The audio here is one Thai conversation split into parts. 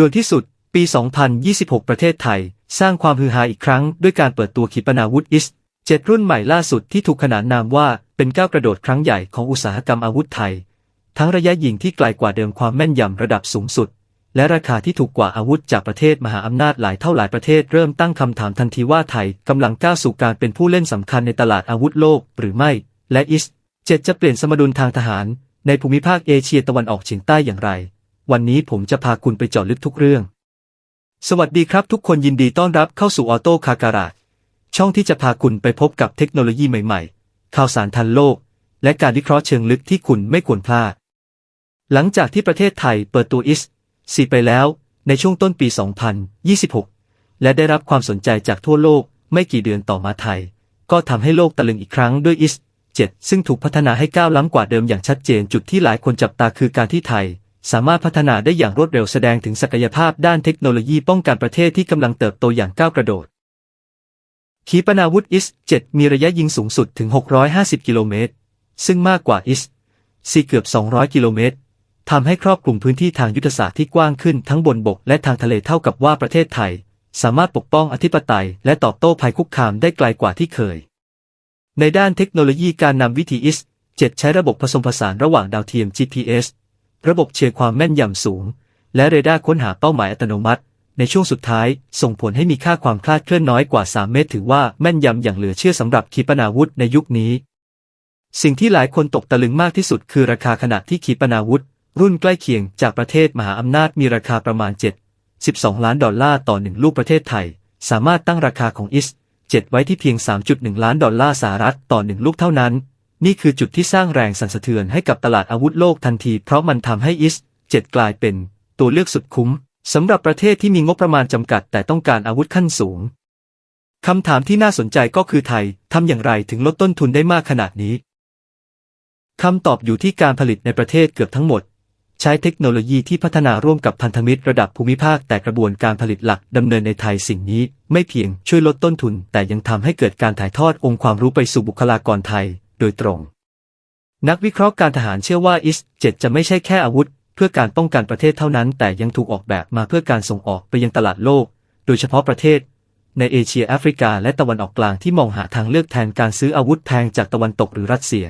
ด่วนที่สุด ปี 2026 ประเทศไทย สร้างความฮือฮาอีกครั้ง ด้วยการเปิดตัวขีปนาวุธอิสเจ็ดรุ่นใหม่ล่าสุดที่ถูกขนานนามว่าเป็นก้าวกระโดดครั้งใหญ่ของอุตสาหกรรมอาวุธไทย ทั้งระยะยิงที่ไกลกว่าเดิมความแม่นยำระดับสูงสุด และราคาที่ถูกกว่าอาวุธจากประเทศมหาอำนาจหลายเท่าหลายประเทศเริ่มตั้งคำถามทันทีว่าไทยกำลังก้าวสู่การเป็นผู้เล่นสำคัญในตลาดอาวุธโลกหรือไม่ และอิสเจ็ดจะเปลี่ยนสมดุลทางทหาร ในภูมิภาคเอเชียตะวันออกเฉียงใต้อย่างไร วันนี้ผมจะพาคุณไปเจาะลึกทุกเรื่อง สวัสดีครับทุกคนยินดีต้อนรับเข้าสู่ออโต้คาการาช่องที่จะพาคุณไปพบกับเทคโนโลยีใหม่ๆ ข่าวสารทันโลก และการวิเคราะห์เชิงลึกที่คุณไม่ควรพลาด หลังจากที่ประเทศไทยเปิดตัวอิสซีไปแล้ว ในช่วงต้นปี 2026 และได้รับความสนใจจากทั่วโลกไม่กี่เดือนต่อมาไทย ก็ทำให้โลกตะลึงอีกครั้งด้วยอิส7ซึ่งถูกพัฒนาให้ก้าวล้ำกว่าเดิมอย่างชัดเจนจุดที่หลายคนจับตาคือการที่ไทย สามารถพัฒนาได้อย่างรวดเร็วแสดงถึงศักยภาพด้านเทคโนโลยีป้องกันประเทศที่กำลังเติบโตอย่างก้าวกระโดด ขีปนาวุธอิส 7 มีระยะยิงสูงสุดถึง 650 กิโลเมตร ซึ่งมากกว่าอิสซีเกือบ 200 กิโลเมตรทำให้ครอบคลุมพื้นที่ทางยุทธศาสตร์ที่กว้างขึ้นทั้งบนบกและทางทะเลเท่ากับว่าประเทศไทย สามารถปกป้องอธิปไตย และตอบโต้ภัยคุกคามได้ไกลกว่าที่เคย ในด้านเทคโนโลยีการนำวิธีอิส 7 ใช้ระบบผสมผสานระหว่างดาวเทียม GPS ระบบเชื่อความแม่นยำสูง และเรดาร์ค้นหาเป้าหมายอัตโนมัติ ในช่วงสุดท้าย ส่งผลให้มีค่าความคลาดเคลื่อนน้อยกว่า 3 เมตร ถือว่าแม่นยำอย่างเหลือเชื่อสำหรับขีปนาวุธในยุคนี้ สิ่งที่หลายคนตกตะลึงมากที่สุดคือราคาขณะที่ขีปนาวุธ รุ่นใกล้เคียงจากประเทศมหาอำนาจมีราคาประมาณ 7 12 ล้านดอลลาร์ต่อหนึ่งลูกประเทศไทย สามารถตั้งราคาของอิส7ไว้ที่เพียง 3.1 ล้านดอลลาร์สหรัฐต่อหนึ่งลูกเท่านั้น นี่คือจุดที่สร้างแรงสั่นสะเทือนให้กับตลาดอาวุธโลกทันที เพราะมันทำให้อิส7กลายเป็นตัวเลือกสุดคุ้มสำหรับประเทศที่มีงบประมาณจำกัดแต่ต้องการอาวุธขั้นสูงคำถามที่น่าสนใจก็คือไทยทำอย่างไรถึงลดต้นทุนได้มากขนาดนี้คำตอบอยู่ที่การผลิตในประเทศเกือบทั้งหมด ใช้เทคโนโลยีที่พัฒนาร่วมกับพันธมิตรระดับภูมิภาค แต่กระบวนการผลิตหลักดำเนินในไทยสิ่งนี้ ไม่เพียงช่วยลดต้นทุน แต่ยังทำให้เกิดการถ่ายทอดองค์ความรู้ไปสู่บุคลากรไทย โดยตรง นักวิเคราะห์การทหารเชื่อว่าอิส7จะไม่ใช่แค่อาวุธ เพื่อการป้องกันประเทศเท่านั้น แต่ยังถูกออกแบบมาเพื่อการส่งออกไปยังตลาดโลก โดยเฉพาะประเทศ ในเอเชียแอฟริกา และตะวันออกกลางที่มองหาทางเลือกแทนการซื้ออาวุธแพงจากตะวันตกหรือรัสเซีย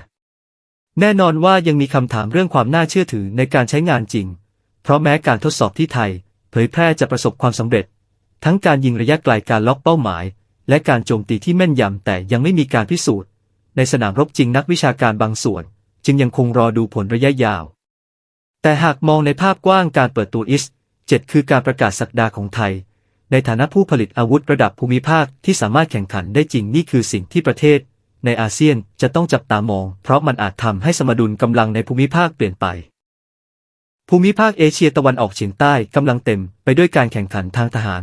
แน่นอนว่ายังมีคำถามเรื่องความน่าเชื่อถือในการใช้งานจริง เพราะแม้การทดสอบที่ไทย เผยแพร่จะประสบความสำเร็จ ทั้งการยิงระยะไกลการล็อกเป้าหมาย และการโจมตีที่แม่นยำแต่ยังไม่มีการพิสูจน์ ในสนามรบจริงนักวิชาการบางส่วน จึงยังคงรอดูผลระยะยาว แต่หากมองในภาพกว้างการเปิดตัวอิส7คือการประกาศสักดาของไทย ในฐานะผู้ผลิตอาวุธระดับภูมิภาคที่สามารถแข่งขันได้จริงนี่คือสิ่งที่ประเทศ ในอาเซียนจะต้องจับตามอง เพราะมันอาจทำให้สมดุลกำลังในภูมิภาคเปลี่ยนไป ภูมิภาคเอเชียตะวันออกเฉียงใต้กำลังเต็มไปด้วยการแข่งขันทางทหาร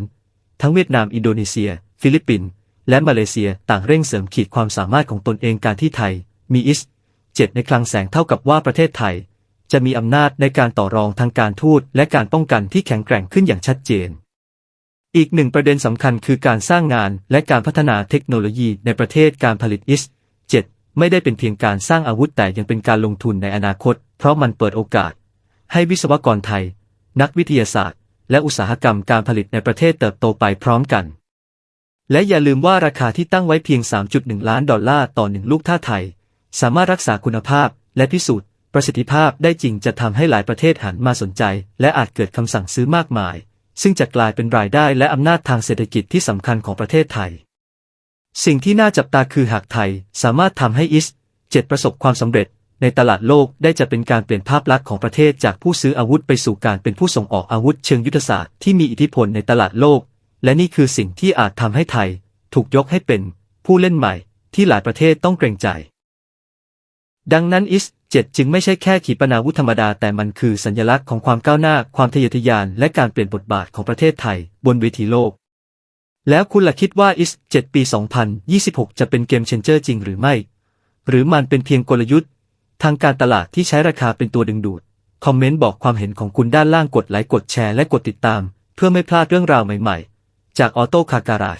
ทั้งเวียดนามอินโดนีเซีย ฟิลิปปินส์ และมาเลเซียต่างเร่งเสริมขีดความสามารถของตนเองการที่ไทย มีอิสเจ็ดในคลังแสงเท่ากับว่าประเทศไทย จะมีอำนาจในการต่อรองทางการทูตและการป้องกันที่แข็งแกร่งขึ้นอย่างชัดเจน อีกหนึ่งประเด็นสำคัญคือการสร้างงานและการพัฒนาเทคโนโลยีในประเทศการผลิตอิส7ไม่ได้เป็นเพียงการสร้างอาวุธแต่ยังเป็นการลงทุนในอนาคต เพราะมันเปิดโอกาส ให้วิศวกรไทย นักวิทยาศาสตร์ และอุตสาหกรรมการผลิตในประเทศเติบโตไปพร้อมกัน และอย่าลืมว่าราคาที่ตั้งไว้เพียง 3.1 ล้านดอลลาร์ต่อหนึ่งลูกท่าไทย สามารถรักษาคุณภาพและพิสูจน์ประสิทธิภาพได้จริงจะทำให้หลายประเทศหันมาสนใจ และอาจเกิดคำสั่งซื้อมากมาย ซึ่งจะกลายเป็นรายได้และอำนาจทางเศรษฐกิจที่สำคัญของประเทศไทย สิ่งที่น่าจับตาคือหากไทยสามารถทำให้อิสเจ็ดประสบความสำเร็จ ในตลาดโลกได้จะเป็นการเปลี่ยนภาพลักษณ์ของประเทศจากผู้ซื้ออาวุธไปสู่การเป็นผู้ส่งออกอาวุธเชิงยุทธศาสตร์ที่มีอิทธิพลในตลาดโลก และนี่คือสิ่งที่อาจทำให้ไทย ถูกยกให้เป็นผู้เล่นใหม่ที่หลายประเทศต้องเกรงใจ ดังนั้นอิสเจ็ดจึงไม่ใช่แค่ขีปนาวุธธรรมดา แต่มันคือสัญลักษณ์ของความก้าวหน้า ความทะเยอทะยาน และการเปลี่ยนบทบาทของประเทศไทย บนเวทีโลก แล้วคุณล่ะคิดว่าอิส7ปี 2026 จะเป็นเกมเชนเจอร์จริงหรือไม่ หรือมันเป็นเพียงกลยุทธ์ ทางการตลาดที่ใช้ราคาเป็นตัวดึงดูด คอมเมนต์บอกความเห็นของคุณด้านล่างกดไลค์กดแชร์และกดติดตาม เพื่อไม่พลาดเรื่องราวใหม่ๆ จากออโต้คาการา